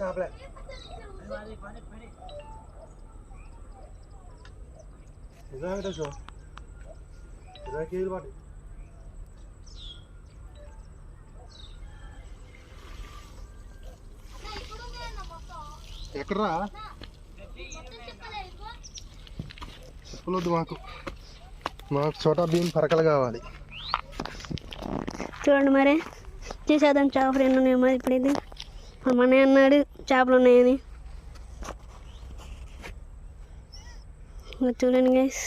చేపలే ఇరవై కేజీలు పాటి ఎక్కడరా? చెప్పులొద్దు మాకు. మాకు చోటా బియ్యం పరకలు కావాలి. చూడండి మరి. చేసేద్దాం చేపలు ఎన్ని ఉన్నాయి మరి ఇప్పుడైతే అన్నయ్య అన్నాడు చేపలు ఉన్నాయని. చూడండి గైస్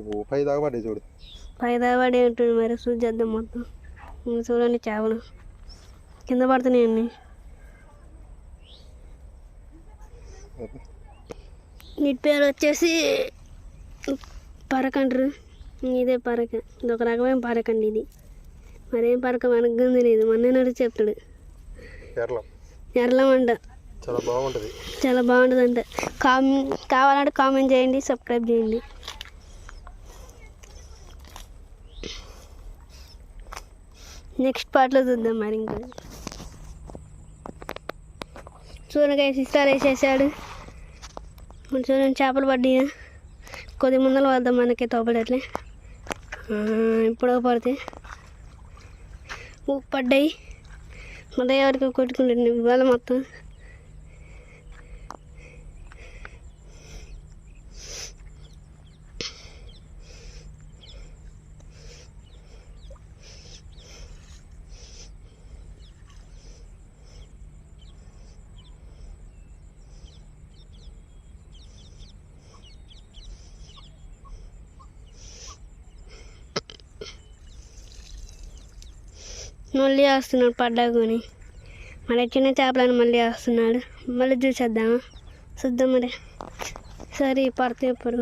ఓ పై దాకా పడ్డాయి చూడు. పై ఉంటుంది మరి చూసి చేద్దాం మొత్తం. చూడండి చేపలు. కింద పడుతున్నాయండి వీటి పేరు వచ్చేసి పరక అంటారు ఇదే పరక. ఇది ఒక రకమైన పరక అండి ఇది. మరేం పరక మనకు లేదు. మొన్న నడిచి చెప్తాడు. కేరళ ఎర్రమంట చాలా బాగుంటుంది. చాలా బాగుంటుంది అంట కామ్ కావాలంటే కామెంట్ చేయండి సబ్స్క్రైబ్ చేయండి. నెక్స్ట్ పార్ట్లో చూద్దాం మరి ఇంకా. చూడగా సిస్టార్ వేసేసాడు. ఇప్పుడు చూడండి చేపలు పడ్డాయి. కొద్ది ముందర వద్దాం మనకి తోపడట్లే. ఇప్పుడు పడితే. పడ్డాయి. మళ్ళీ ఎవరికి కొట్టుకుంటుంది ఇవాళ మొత్తం? మళ్ళీ వస్తున్నాడు పడ్డా మరి మళ్ళీ చిన్న చేపలను మళ్ళీ వస్తున్నాడు. మళ్ళీ చూసేద్దామా? చూద్దాం మరి. సరే పడితే ఇప్పుడు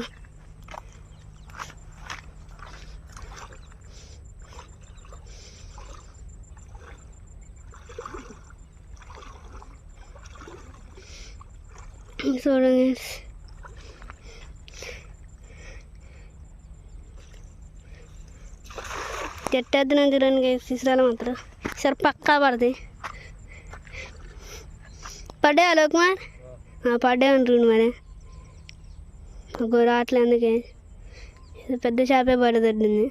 చూడండి. చెట్టేద్దున చూడండి శిశురాలు మాత్రం సరే పక్కా పడతాయి పడ్డా అలోక్ కుమార్ ఆ, పడ్డా అంటుండు మరి ఒక రాట్లే అందుకే ఇది పెద్ద చేపే పడదట్టుంది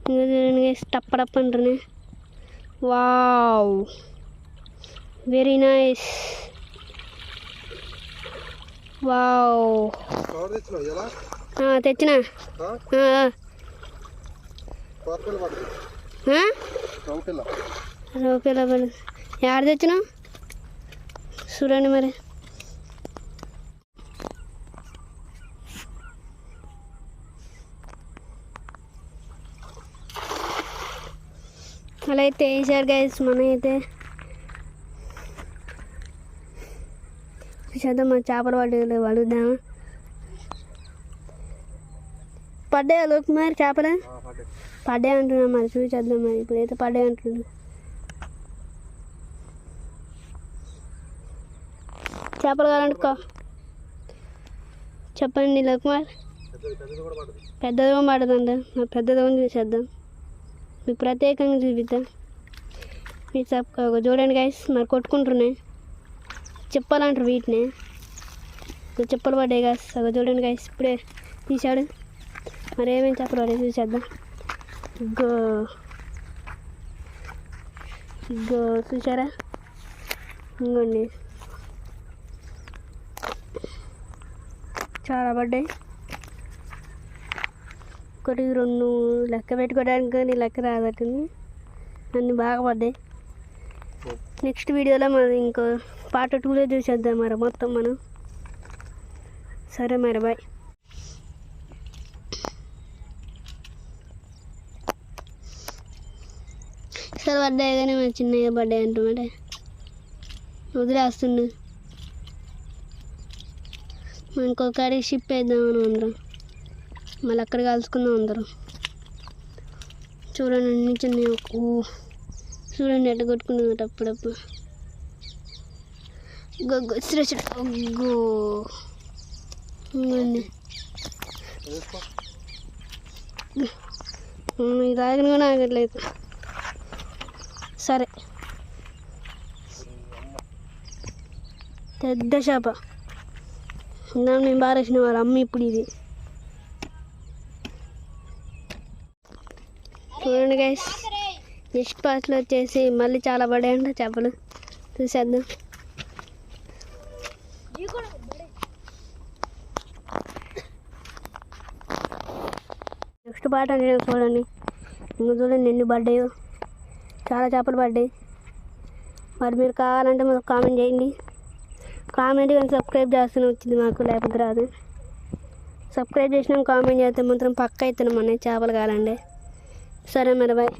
ఇంకా చూడండి టప్పడప్ అంటున్నాయి వావ్ వెరీ నైస్ వావ్. తెచ్చినా. రూపాయల పడు ఎక్కడ తెచ్చినావు? చూడండి మరి. అలా అయితే వేసారు గైస్ మన అయితే చూసేద్దాం మన చేపలు పడ్డ పడుద్దామా పడ్డాయా లోక్ మరి చేపలు? పడ్డాయి. అంటున్నా మరి చూసేద్దాం మరి. ఇప్పుడైతే పడ్డాయి అంటున్నా. చేపలు కావాలంటే కా- చెప్పండి లకుమార్. పెద్దది కూడా పడుతుంది మరి పెద్దది కూడా చూసేద్దాం. మీకు ప్రత్యేకంగా చూపిద్దాం. మీరు చెప్ ఒక చూడండి గైస్ మరి కొట్టుకుంటున్నాయి. చెప్పాలంటారు వీటిని. ఇక చెప్పలు పడ్డాయి గైస్ ఒక చూడండి గైస్ ఇప్పుడే తీశాడు. మరి ఏమేమి చెప్పలు పడ్డాయి చూసేద్దాం. గో గో చూసారా ఇంకోండి చాలా పడ్డాయి. ఒకటి రెండు లెక్క పెట్టుకోవడానికి కానీ లెక్క రాదట్టుంది. అన్నీ బాగా పడ్డాయి. నెక్స్ట్ వీడియోలో మనం ఇంకో పార్ట్ టూలో చూసేద్దాం మరి మొత్తం మనం. సరే మరి బాయ్. సరే పడ్డాయి కానీ మరి చిన్నగా పడ్డాయి అంటున్నమాట వదిలేస్తుండు మనం ఇంకొకరి షిప్ వేద్దామని అందరం. మళ్ళీ అక్కడ కలుసుకుందాం అందరం. చూడండి అన్ని చిన్నవి ఓ చూడండి ఎట్ట కొట్టుకుంటుంది అప్పుడప్పుడు. గొగ్గు శ్రేష్ఠ ఒగ్గో కూడా ఆగట్లేదు. సరే. పెద్ద చేప. ఇందాక మేము బాగా వేసిన వారు అమ్మ ఇప్పుడు ఇది. చూడండి గైస్ నెక్స్ట్ పార్ట్లో వచ్చేసి మళ్ళీ చాలా పడాయంట చేపలు. చూసేద్దాం. నెక్స్ట్ పార్ట్ నేను చూడండి. ఇంకా చూడండి ఎన్ని పడ్డాయో చాలా చేపలు పడ్డాయి. మరి మీరు కావాలంటే మాకు కామెంట్ చేయండి. కామెంట్ కానీ సబ్స్క్రైబ్ చేస్తూనే వచ్చింది మాకు లేకపోతే రాదు. సబ్స్క్రైబ్ చేసినాం కామెంట్ చేస్తే మాత్రం పక్క అవుతున్నాం అన్నయ్య చేపలు కావాలండి సరే మరి బాయ్